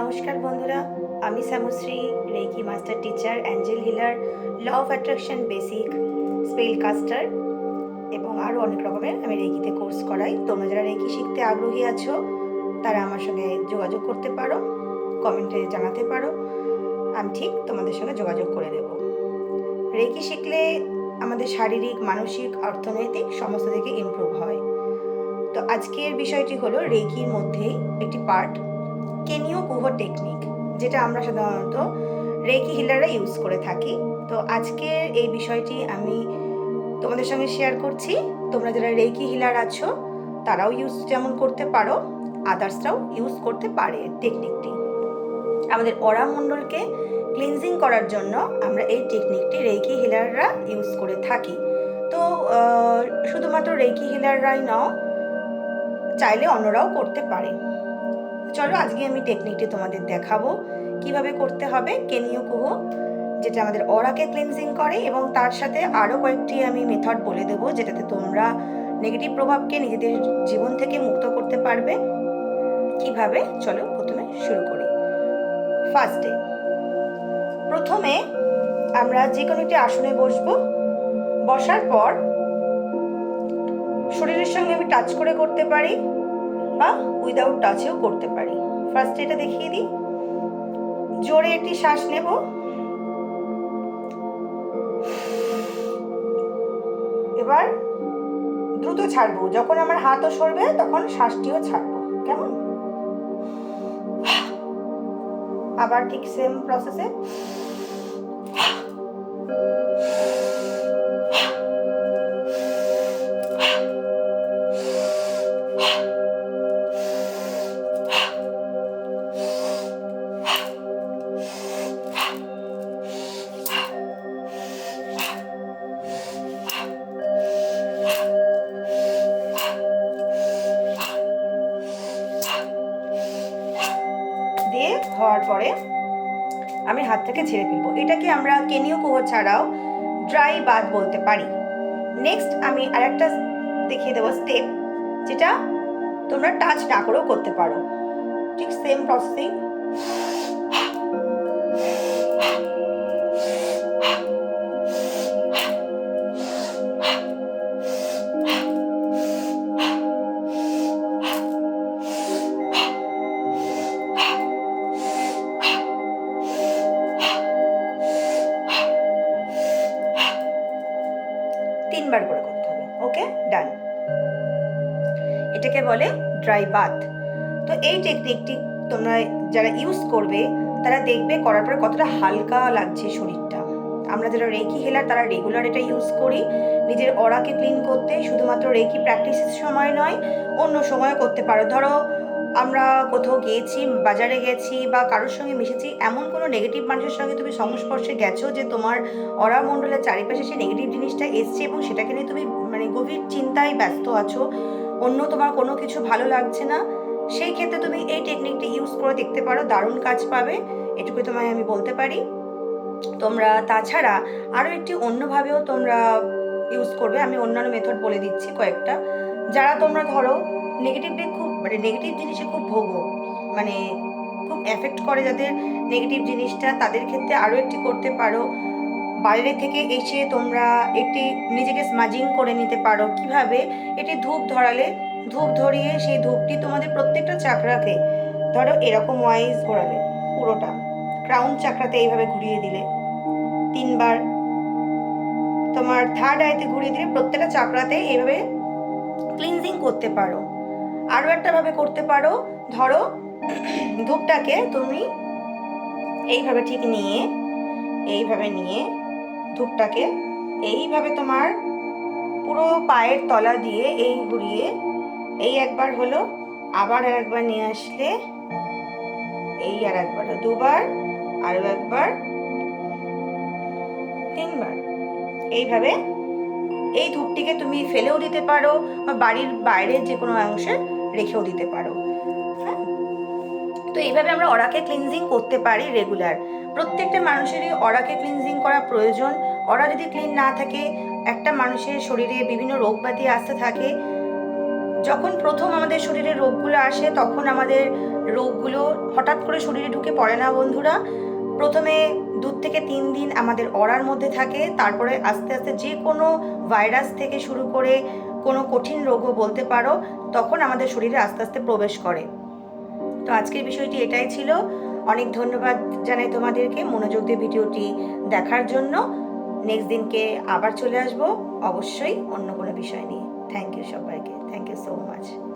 নমস্কার বন্ধুরা, আমি Shyamashree reiki master teacher, angel healer, law of attraction basic, spell caster এবং আরও অনেক রকমের আমি রেকিতে কোর্স করাই। তোমরা যারা রেকি শিখতে আগ্রহী আছো, তারা আমার সঙ্গে যোগাযোগ করতে পারো, কমেন্টে জানাতে পারো, আমি ঠিক তোমাদের সঙ্গে যোগাযোগ করে দেব রেকি শিখলে আমাদের শারীরিক, মানসিক, অর্থনৈতিক সমস্ত দিকে ইমপ্রুভ হয়। তো আজকের বিষয়টি হলো রেকির মধ্যেই একটি পার্ট কেনিও কুহো টেকনিক, যেটা আমরা সাধারণত রেকি হিলাররা ইউজ করে থাকি। তো আজকের এই বিষয়টি আমি তোমাদের সঙ্গে শেয়ার করছি। তোমরা যারা রেকি হিলার আছো, তারাও ইউজ যেমন করতে পারো, আদার্সরাও ইউজ করতে পারে টেকনিকটি। আমাদের মণ্ডলকে ক্লিনজিং করার জন্য আমরা এই টেকনিকটি রেকি হিলাররা ইউজ করে থাকি। তো শুধুমাত্র রেকি হিলাররাই নাও, চাইলে অন্যরাও করতে পারে। চলো আজকে আমি টেকনিকটি তোমাদের দেখাবো। কীভাবে করতে হবে, কেনিও কুহো, যেটা আমাদের অরাকে ক্লিনজিং করে এবং তার সাথে আরও কয়েকটি আমি মেথড বলে দেবো, যেটাতে তোমরা নেগেটিভ প্রভাবকে নিজেদের জীবন থেকে মুক্ত করতে পারবে। কীভাবে? চলো প্রথমে শুরু করি। ফার্স্টে প্রথমে আমরা যে কোনো একটি আসনে বসবো। বসার পর শরীরের সঙ্গে আমি টাচ করে করতে পারি। বা উইদাউট টাচেও করতে পারি। ফার্স্ট এটা দেখিয়ে দিই। জোরে একটি শ্বাস নেব। এবার দ্রুত ছাড়বো। যখন আমার হাতও সরবে, তখন শ্বাসটিও ছাড়বো। কেমন? আবার ঠিক সেম প্রসেসে হওয়ার পরে আমি হাত থেকে ছেড়ে ফেলব। এটাকে আমরা কেনিও কুহো ছাড়াও ড্রাই বাদ বলতে পারি। নেক্সট আমি আরেকটা দেখিয়ে দেবো স্টেপ, যেটা তোমরা টাচ না করেও করতে পারো। ঠিক সেম প্রসেসিং। ডান এটাকে বলে ড্রাই বাথ তো এই টেকনিকটি তোমরা যারা ইউজ করবে, তারা দেখবে করার পরে কতটা হালকা লাগছে শরীরটা। আমরা যারা রেকি হেলার তারা রেগুলার এটা ইউজ করি। নিজের অরাকে ক্লিন করতে, শুধুমাত্র রেকি প্র্যাকটিসের সময় নয়, অন্য সময় করতে পারো। ধরো আমরা কোথাও গিয়েছি, বাজারে গেছি বা কারোর সঙ্গে মিশেছি, এমন কোনো নেগেটিভ মানুষের সঙ্গে তুমি সংস্পর্শে গেছো যে তোমার অরা মণ্ডলের চারিপাশে সেই নেগেটিভ জিনিসটা এসছে এবং সেটাকে নিয়ে তুমি মানে গভীর চিন্তায় ব্যস্ত আছো, অন্য তোমার কোনো কিছু ভালো লাগছে না? সেই ক্ষেত্রে তুমি এই টেকনিকটি ইউজ করে দেখতে পারো, দারুণ কাজ পাবে এটুকু তোমায় আমি বলতে পারি। তোমরা তাছাড়া আরও একটি অন্যভাবেও তোমরা ইউজ করবে, আমি অন্যান্য মেথড বলে দিচ্ছি কয়েকটা। যারা তোমরা ধরো নেগেটিভলি খুব মানে নেগেটিভ জিনিসে খুব ভোগো মানে খুব এফেক্ট করে যাদের নেগেটিভ জিনিসটা তাদের ক্ষেত্রে আরও একটি করতে পারো। বাইরে থেকে এসে তোমরা একটি নিজেকে স্মাজিং করে নিতে পারো। কীভাবে? এটি ধূপ ধরালে, ধূপ ধরিয়ে সেই ধূপটি তোমাদের প্রত্যেকটা চাকরাকে, ধরো এরকম ওয়াইজ ঘোরালে পুরোটা। ক্রাউন চাকরাতে এইভাবে ঘুরিয়ে দিলে। তিনবার তোমার থার্ড আইতে ঘুরিয়ে দিলে প্রত্যেকটা চাকরাতে এইভাবে ক্লিনজিং করতে পারো। আরও একটা ভাবে করতে পারো। ধরো, ধূপটাকে তুমি এইভাবে ঠিক নিয়ে, এইভাবে নিয়ে ধূপটাকে এইভাবে তোমার পুরো পায়ের তলা দিয়ে এই ঘুরিয়ে, এই একবার হলো, আবার আর একবার নিয়ে আসলে, এই আর একবার দুবার আরও একবার, তিনবার। এইভাবে এই ধূপটিকে তুমি ফেলেও দিতে পারো বা বাড়ির বাইরের যে কোনো অংশে। রেখেও দিতে পারো। হ্যাঁ? তো এইভাবে আমরা অরাকে ক্লিনজিং করতে পারি রেগুলার প্রত্যেকটা মানুষেরই অরাকে ক্লিনজিং করা প্রয়োজন। অরা যদি ক্লিন না থাকে, একটা মানুষের শরীরে বিভিন্ন রোগ ব্যাধি আসতে থাকে। যখন প্রথম আমাদের শরীরে রোগগুলো আসে, তখন আমাদের রোগগুলো হঠাৎ করে শরীরে ঢুকে পড়ে না বন্ধুরা। প্রথমে দু থেকে তিন দিন আমাদের অরার মধ্যে থাকে, তারপরে আস্তে আস্তে যে কোনো ভাইরাস থেকে শুরু করে কোনো কঠিন রোগও বলতে পারো, তখন আমাদের শরীরে আস্তে আস্তে প্রবেশ করে। তো আজকের বিষয়টি এটাই ছিল। অনেক ধন্যবাদ জানাই তোমাদেরকে মনোযোগ দিয়ে ভিডিওটি দেখার জন্য। নেক্সট দিনকে আবার চলে আসব, অবশ্যই অন্য কোনো বিষয় নিয়ে। থ্যাংক ইউ সবাইকে। Thank you so much